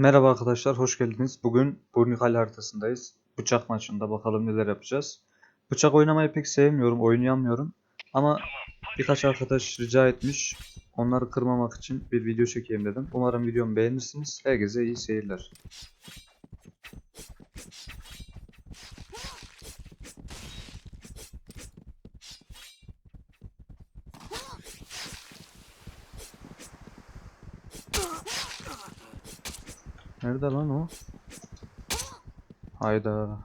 Merhaba arkadaşlar, hoş geldiniz. Bugün Burnikal haritasındayız. Bıçak maçında bakalım neler yapacağız. Bıçak oynamayı pek sevmiyorum, oynayamıyorum. Ama birkaç arkadaş rica etmiş. Onları kırmamak için bir video çekeyim dedim. Umarım videomu beğenirsiniz. Herkese iyi seyirler. Nerede lan o? Hayda.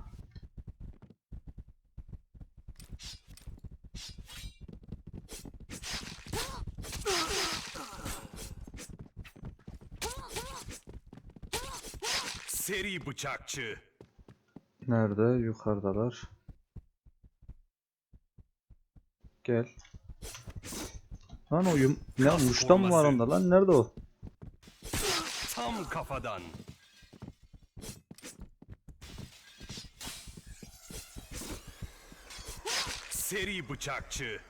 Seri bıçakçı. Nerede? Yukarıdalar. Gel. Lan o yum... Ne muştan mı var onda lan? Nerede o? Tam kafadan. Seri bıçakçı.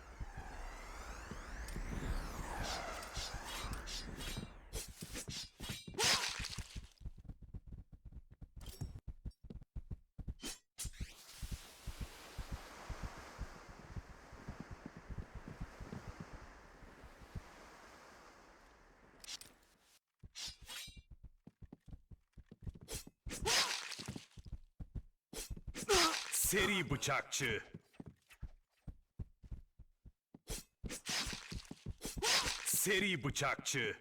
Seri bıçakçı. Seri bıçakçı.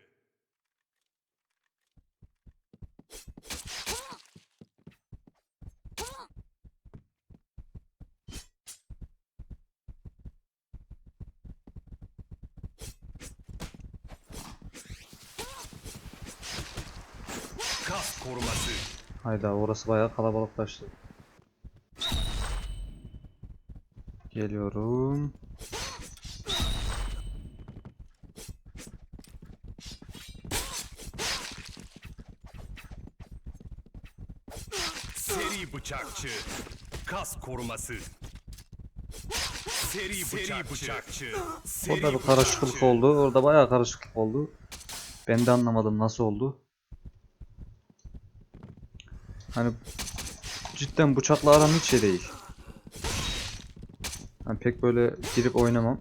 Kas koruması. Hayda orası bayağı kalabalıklaştı. Geliyorum. Seri bıçakçı. Kas koruması. Seri bıçakçı. Seri Orada bir karışıklık bıçakçı. oldu. Orada bayağı karışıklık oldu. Ben de anlamadım nasıl oldu. Hani cidden bıçakla aram hiç şey değil. Hani pek böyle girip oynamam.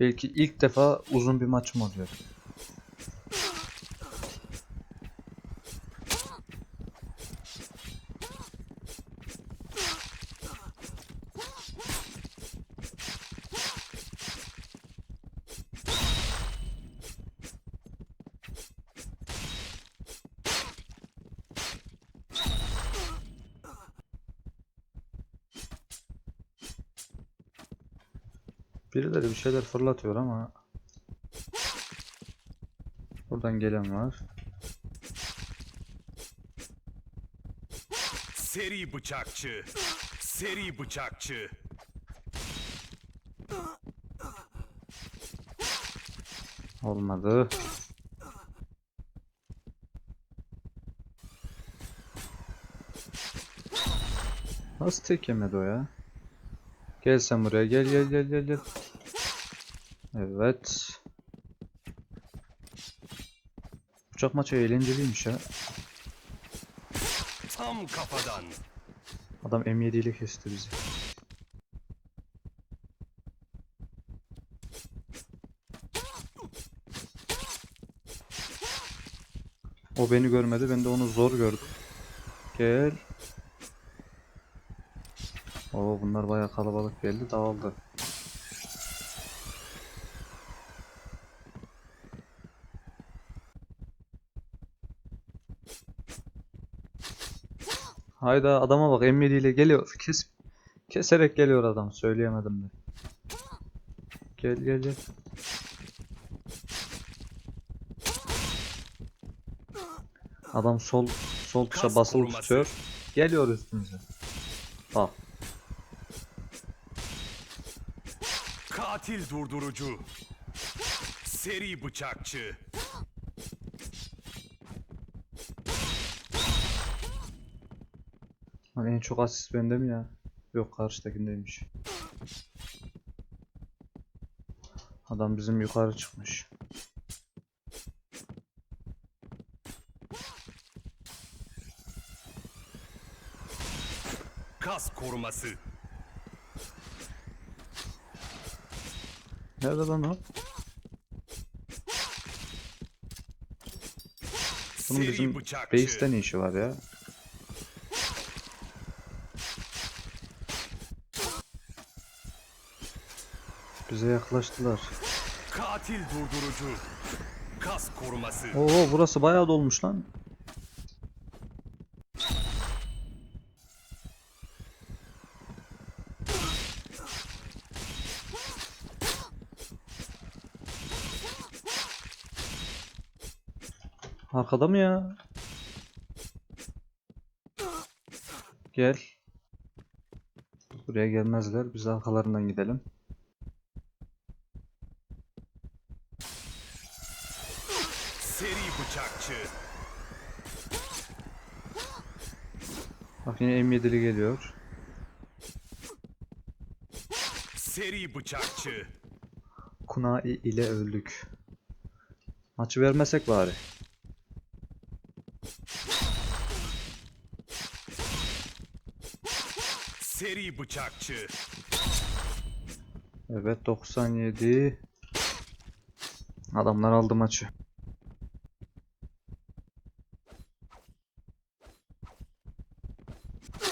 Belki ilk defa uzun bir maçım oluyor. Birileri bir şeyler fırlatıyor ama Buradan gelen var. Seri bıçakçı. Seri bıçakçı. Olmadı. Nasıl tek yemedi o ya? Gel sen buraya gel gel gel gel gel. Evet. Bıçak maçı eğlenceliymiş ya. Tam kafadan. Adam M7 ile kesti bizi. O beni görmedi, ben de onu zor gördüm. Gel. Oo bunlar bayağı kalabalık geldi, dağıldı. Hayda adama bak M7 ile geliyor. Kes keserek geliyor adam. Söyleyemedim de. Gel gel gel. Adam sol sol tuşa basılı tutuyor. Geliyor üstümüze. Bak. Katil durdurucu. Seri bıçakçı. En çok asist bende mi ya? Yok karşıdakindeymiş. Adam bizim yukarı çıkmış. Kas koruması. Nerede lan o? Bunun bizim ne işi var ya? Bize yaklaştılar. Katil durdurucu. Kas koruması. Oo burası bayağı dolmuş lan. Arkada mı ya? Gel. Buraya gelmezler. Biz arkalarından gidelim. Seri bıçakçı. Bak yine M7'li geliyor. Seri bıçakçı. Kunai ile öldük. Maçı vermesek bari. Seri bıçakçı. Evet 97. Adamlar aldı maçı.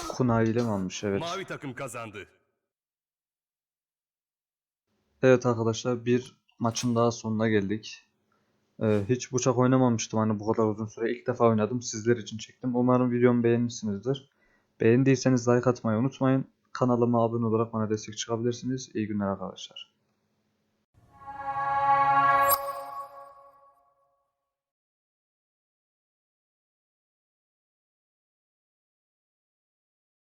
Kunai ile mi almış? Evet. Mavi takım kazandı. Evet arkadaşlar bir maçın daha sonuna geldik. Ee, hiç bıçak oynamamıştım hani bu kadar uzun süre. İlk defa oynadım. Sizler için çektim. Umarım videomu beğenmişsinizdir. Beğendiyseniz like atmayı unutmayın. Kanalıma abone olarak bana destek çıkabilirsiniz. İyi günler arkadaşlar.